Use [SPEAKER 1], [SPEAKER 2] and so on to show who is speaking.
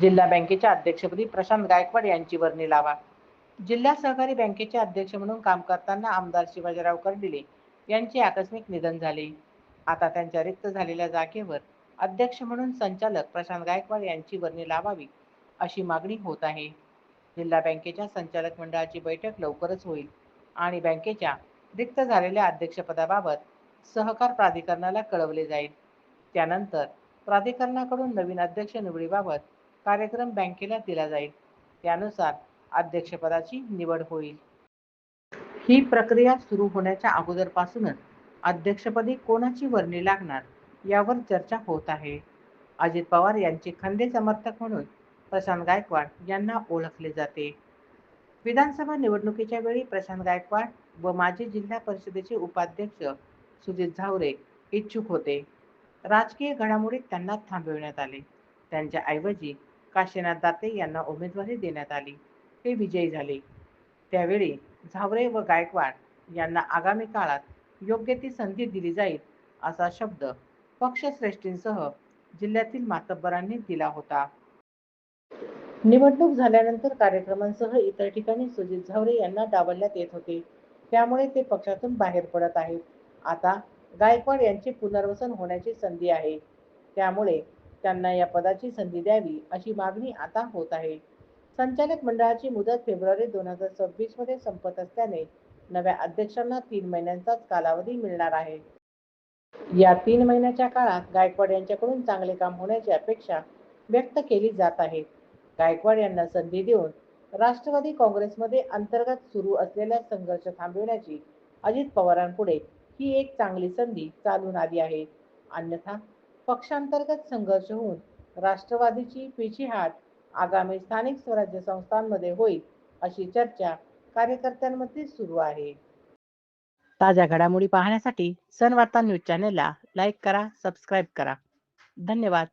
[SPEAKER 1] जिल्हा बँकेच्या अध्यक्षपदी प्रशांत गायकवाड यांची वर्णी लावा. जिल्हा सहकारी बँकेचे अध्यक्ष म्हणून काम करताना आमदार शिवाजीराव कर्डिले यांचे आकस्मिक निधन झाले. आता त्यांच्या रिक्त झालेल्या जागेवर अध्यक्ष म्हणून संचालक प्रशांत गायकवाड यांची वर्णी लावावी अशी मागणी होत आहे. जिल्हा बँकेच्या संचालक मंडळाची बैठक लवकरच होईल आणि बँकेच्या रिक्त झालेल्या अध्यक्षपदाबाबत सहकार प्राधिकरणाला कळवले जाईल. त्यानंतर प्राधिकरणाकडून नवीन अध्यक्ष निवडीबाबत कार्यक्रम बँकेला दिला जाईल. त्यानुसार अध्यक्षपदाची निवड होईल. ही प्रक्रिया सुरू होण्याच्या अगोदरपासूनच अध्यक्षपदी कोणाची वर्णी लागणार यावर चर्चा होत आहे. अजित पवार यांचे खंदे समर्थक म्हणून प्रशांत गायकवाड यांना ओळखले जाते. विधानसभा निवडणुकीच्या वेळी प्रशांत गायकवाड व माजी जिल्हा परिषदेचे उपाध्यक्ष सुजित झावरे इच्छुक होते. राजकीय घडामोडीत त्यांना थांबविण्यात आले. त्यांच्या ऐवजी काशीनाथ दाते यांना उमेदवारी देण्यात आली. ते विजयी झाले. त्यावेळी झावरे व गायकवाड यांना आगामी काळात योग्य ती संधी दिली जाईल असा शब्द पक्षश्रेष्ठींसह जिल्ह्यातील मातब्बरांनी दिला होता. निवडणूक झाल्यानंतर कार्यक्रमांसह इतर ठिकाणी सुजित झावरे यांना डावलण्यात येत होते. त्यामुळे ते पक्षातून बाहेर पडत आहेत. आता गायकवाड यांचे पुनर्वसन होण्याची संधी आहे. त्यामुळे त्यांना या पदाची संधी द्यावी अशी मागणी आता होत आहे. संचालक मंडळाची मुदत फेब्रुवारी दोन हजार सव्वीसमध्ये संपत असल्याने नव्या अध्यक्षांना तीन महिन्यांचाच कालावधी मिळणार आहे. या तीन महिन्याच्या काळात गायकवाड यांच्याकडून चांगले काम होण्याची अपेक्षा व्यक्त केली जात आहे. गायकवाड यांना संधी देऊन राष्ट्रवादी काँग्रेसमध्ये अंतर्गत सुरू असलेला संघर्ष थांबविण्याची अजित पवारांपुढे ही एक चांगली संधी चालून आली आहे. अन्यथा पक्षांतर्गत संघर्ष होऊन राष्ट्रवादीची पिछीहाट आगामी स्थानिक स्वराज्य संस्थांमध्ये होईल अशी चर्चा कार्यकर्त्यांमध्ये सुरू आहे. ताज्या घडामोडी पाहण्यासाठी सनवार्ता न्यूज चॅनेलला लाईक करा सबस्क्राईब करा. धन्यवाद.